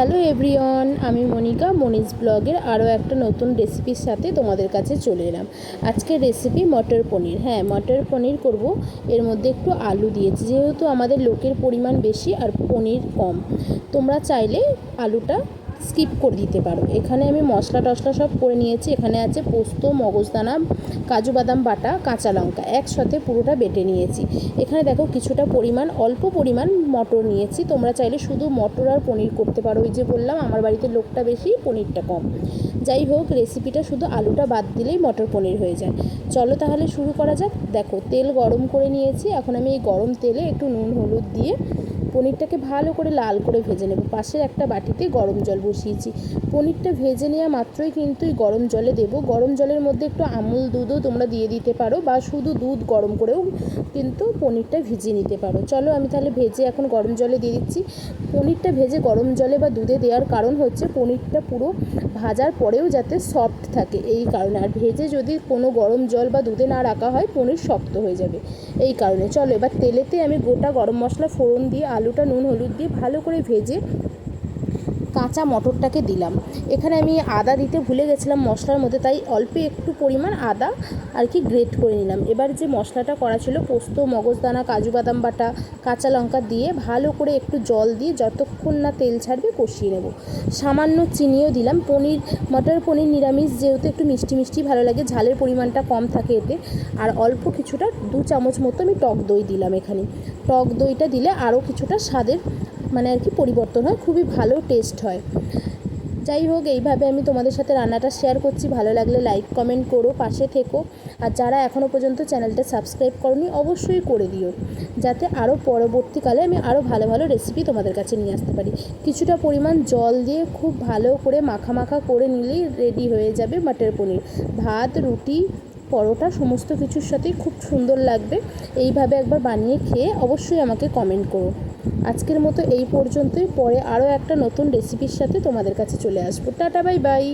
Hello everyone, আমি Monika, Moniz ব্লগের আরও একটা নতুন রেসিপির সাথে তোমাদের কাছে চলে এলাম। আজকের রেসিপি মটর পনির। হ্যাঁ মটর পনির করব। এর মধ্যে একটু আলু দিয়েছি, যেহেতু আমাদের লোকের পরিমাণ বেশি আর পনির কম। তোমরা চাইলে আলুটা স্কিপ করে দিতে পারো। এখানে আমি মশলা টশলা সব করে নিয়েছি। এখানে আছে পোস্ত মগজদানা কাজু বাদাম বাটা, কাঁচা লঙ্কা। একসাথে পুরোটা বেটে নিয়েছি। এখানে দেখো কিছুটা পরিমাণ, অল্প পরিমাণ মটর নিয়েছি। তোমরা চাইলে শুধু মটর আর পনির করতে পারো। ওই যে বললাম, আমার বাড়িতে লোকটা বেশি, পনিরটা কম। যাই হোক, রেসিপিটা শুধু আলুটা বাদ দিলেই মটর, পনির হয়ে যায়। চলো তাহলে শুরু করা যাক। দেখো, তেল গরম করে নিয়েছি। এখন আমি এই গরম তেলে একটু নুন, হলুদ দিয়ে পনিরটাকে ভালো করে লাল করে ভেজে নেব। পাশের একটা বাটিতে গরম জল বসিয়েছি। পনিরটা ভেজে নেওয়া মাত্রই কিন্তু এই গরম জলে দেবো। গরম জলের মধ্যে একটু আমুল দুধও তোমরা দিয়ে দিতে পারো বা শুধু দুধ গরম করেও কিন্তু পনিরটা ভিজিয়ে নিতে পারো। চলো আমি তাহলে ভেজে এখন গরম জলে দিয়ে দিচ্ছি। পনিরটা ভেজে গরম জলে বা দুধে দেওয়ার কারণ হচ্ছে পনিরটা পুরো ভাজার পরেও যাতে সফট থাকে। এই কারণে। আর ভেজে যদি কোনো গরম জল বা দুধে না রাখা হয়, পনির শক্ত হয়ে যাবে। এই কারণে। চলো, এবার তেলেতে আমি গোটা গরম মশলা ফোড়ন দিয়ে, আলুটা নুন, হলুদ দিয়ে ভালো করে ভেজে কাঁচা মটরটাকে দিলাম। এখানে আমি আদা দিতে ভুলে গেছিলাম মশলার মধ্যে, তাই অল্প একটু পরিমাণ আদা আর কি গ্রেট করে নিলাম। এবার যে মশলাটা করা ছিল, পোস্ত, মগজদানা, কাজু বাদাম বাটা, কাঁচা লঙ্কা দিয়ে ভালো করে একটু জল দিয়ে যতক্ষণ না তেল ছাড়বে কষিয়ে নেব। সামান্য চিনিও দিলাম। পনির, মটর পনির নিরামিষ যেহেতু একটু মিষ্টি মিষ্টি ভালো লাগে, ঝালের পরিমাণটা কম থাকে এতে। আর অল্প কিছুটা দু চামচ মতো আমি টক দই দিলাম এখানে। টক দইটা দিলে আরও কিছুটা স্বাদের মানে আর কি পরিবর্তন হয়, খুবই ভালো টেস্ট হয়। যাই হোক, এইভাবে আমি তোমাদের সাথে রান্নাটা শেয়ার করছি। ভালো লাগলে লাইক কমেন্ট করো, পাশে থেকো। আর যারা এখনও পর্যন্ত চ্যানেলটা সাবস্ক্রাইব করনি, অবশ্যই করে দিও। যাতে আরও পরবর্তীকালে আমি আরও ভালো ভালো রেসিপি তোমাদের কাছে নিয়ে আসতে পারি। কিছুটা পরিমাণ জল দিয়ে খুব ভালো করে মাখা মাখা করে নিলেই রেডি হয়ে যাবে মাটার পনির। ভাত, রুটি পরোটা সমস্ত কিছুর সাথেই খুব সুন্দর লাগবে। এইভাবে একবার বানিয়ে খেয়ে অবশ্যই আমাকে কমেন্ট করো। আজকের মতো এই পর্যন্তই। পরে আরও একটা নতুন রেসিপির সাথে তোমাদের কাছে চলে আসব। Tata bye bye